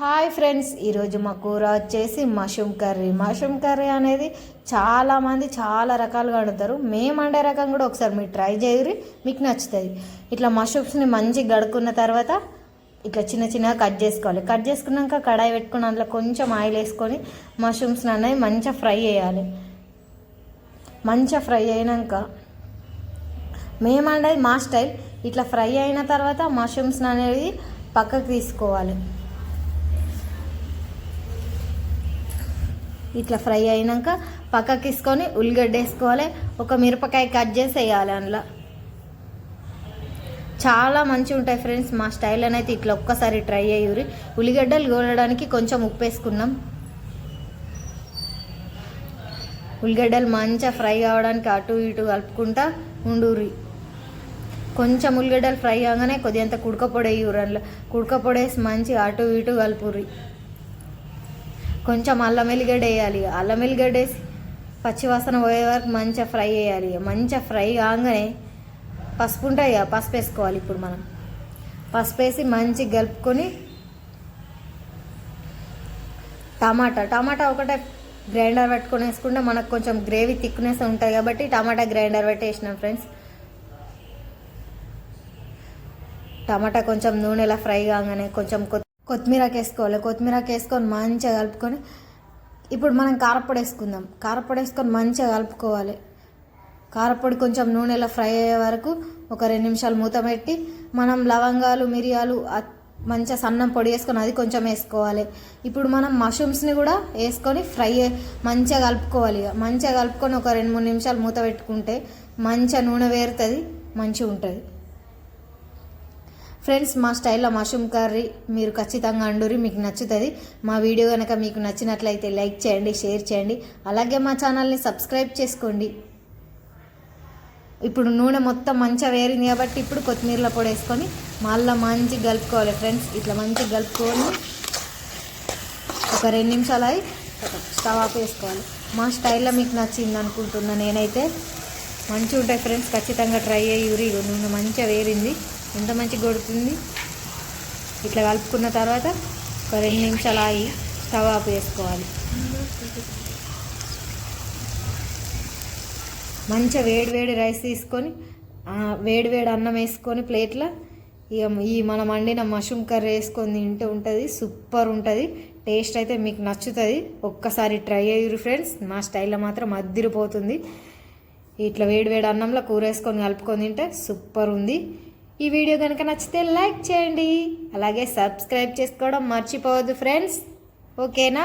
Hi friends ఈరోజు మా కూర వచ్చేసి మష్రూమ్ కర్రీ. మష్రూమ్ కర్రీ అనేది చాలామంది చాలా రకాలుగా వండుతారు. మేము వండే రకం కూడా ఒకసారి మీరు ట్రై చేయరు మీకు నచ్చుతుంది. ఇట్లా మష్రూమ్స్ని మంచిగా గడుకున్న తర్వాత ఇట్లా చిన్న చిన్నగా కట్ చేసుకోవాలి. కట్ చేసుకున్నాక కడాయి పెట్టుకుని అందులో కొంచెం ఆయిల్ వేసుకొని మష్రూమ్స్ని అనేది మంచిగా ఫ్రై చేయాలి. మంచిగా ఫ్రై అయినాక మేము వండేది మా స్టైల్. ఇట్లా ఫ్రై అయిన తర్వాత మష్రూమ్స్ని అనేది పక్కకు తీసుకోవాలి. ఇట్లా ఫ్రై అయినాక పక్కకి తీసుకొని ఉల్లిగడ్డ వేసుకోవాలి. ఒక మిరపకాయ కట్ చేసి వేయాలి అందులో. చాలా మంచిగా ఉంటాయి ఫ్రెండ్స్ మా స్టైల్ అయితే ఇట్లా ఒక్కసారి ట్రై అయ్యూరి ఉల్లిగడ్డలు గోలడానికి కొంచెం ఉప్పు వేసుకున్నాం. ఉల్లిగడ్డలు మంచిగా ఫ్రై కావడానికి అటు ఇటు కలుపుకుంటా ఉండూరి కొంచెం ఉల్లిగడ్డలు ఫ్రై కాగానే కొద్దిగంత కుడకపొడి వేయూరు అందులో. కుడకపొడి వేసి మంచిగా అటు ఇటు కలుపురి కొంచెం అల్లం వెల్లిగడ్డ వేయాలి. అల్లం వెల్లిగడ్డ వేసి పచ్చివాసన పోయే వరకు మంచిగా ఫ్రై చేయాలి. మంచిగా ఫ్రై కాగానే పసుపు ఉంటాయి కదా పసుపు వేసుకోవాలి ఇప్పుడు మనం. పసుపు వేసి మంచిగా కలుపుకొని టమాటా టమాటా ఒకటే గ్రైండర్ పెట్టుకొని వేసుకుంటే మనకు కొంచెం గ్రేవీ థిక్నెస్ ఉంటుంది కాబట్టి టమాటా గ్రైండర్ పెట్టేసినాం ఫ్రెండ్స్. టమాటా కొంచెం నూనెలా ఫ్రై కాగానే కొంచెం కొత్త కొత్తిమీరకు వేసుకోవాలి కొత్తిమీరకు వేసుకొని మంచిగా కలుపుకొని ఇప్పుడు మనం కారపొడి వేసుకుందాం కారపొడి వేసుకొని మంచిగా కలుపుకోవాలి. కారపొడి కొంచెం నూనెలో ఫ్రై అయ్యే వరకు ఒక రెండు నిమిషాలు మూత పెట్టి మనం లవంగాలు మిరియాలు మంచిగా సన్నం పొడి వేసుకొని అది కొంచెం వేసుకోవాలి. ఇప్పుడు మనం మష్రూమ్స్ని కూడా వేసుకొని ఫ్రై మంచిగా కలుపుకోవాలి మంచిగా కలుపుకొని ఒక రెండు మూడు నిమిషాలు మూత పెట్టుకుంటే మంచిగా నూనె వేరుతుంది మంచిగా ఉంటుంది. ఫ్రెండ్స్ మా స్టైల్లో మష్రూమ్ కర్రీ మీరు ఖచ్చితంగా అండూరి మీకు నచ్చుతుంది. మా వీడియో కనుక మీకు నచ్చినట్లయితే లైక్ చేయండి షేర్ చేయండి. అలాగే మా ఛానల్ని సబ్స్క్రైబ్ చేసుకోండి. ఇప్పుడు నూనె మొత్తం మంచిగా వేరింది కాబట్టి ఇప్పుడు కొత్తిమీరల పొడి వేసుకొని మళ్ళీ మంచిగా కలుపుకోవాలి. ఫ్రెండ్స్ ఇట్లా మంచిగా కలుపుకొని ఒక రెండు నిమిషాలు అయి స్టవ్ ఆఫ్ వేసుకోవాలి మా స్టైల్లో మీకు నచ్చింది అనుకుంటున్నా నేనైతే. మంచిగా ఉంటాయి ఫ్రెండ్స్ ఖచ్చితంగా ట్రై అయ్యి నూనె మంచిగా వేరింది. ఎంత మంచిగా కొడుతుంది ఇట్లా కలుపుకున్న తర్వాత ఒక రెండు నిమిషాలు ఆగి స్టవ్ ఆఫ్ వేసుకోవాలి మంచిగా వేడి వేడి రైస్ తీసుకొని వేడి వేడి అన్నం వేసుకొని ప్లేట్లో ఇక ఈ మనం వండిన మష్రూమ్ కర్రీ వేసుకొని తింటే ఉంటుంది సూపర్ ఉంటుంది. టేస్ట్ అయితే మీకు నచ్చుతుంది. ఒక్కసారి ట్రై అయ్యారు ఫ్రెండ్స్. మా స్టైల్లో మాత్రం అద్దిరిపోతుంది. ఇట్లా వేడి వేడి అన్నంలో కూర వేసుకొని కలుపుకొని తింటే సూపర్ ఉంది. ఈ వీడియో కనుక నచ్చితే లైక్ చేయండి. అలాగే సబ్స్క్రైబ్ చేసుకోవడం మర్చిపోవద్దు ఫ్రెండ్స్. ఓకేనా?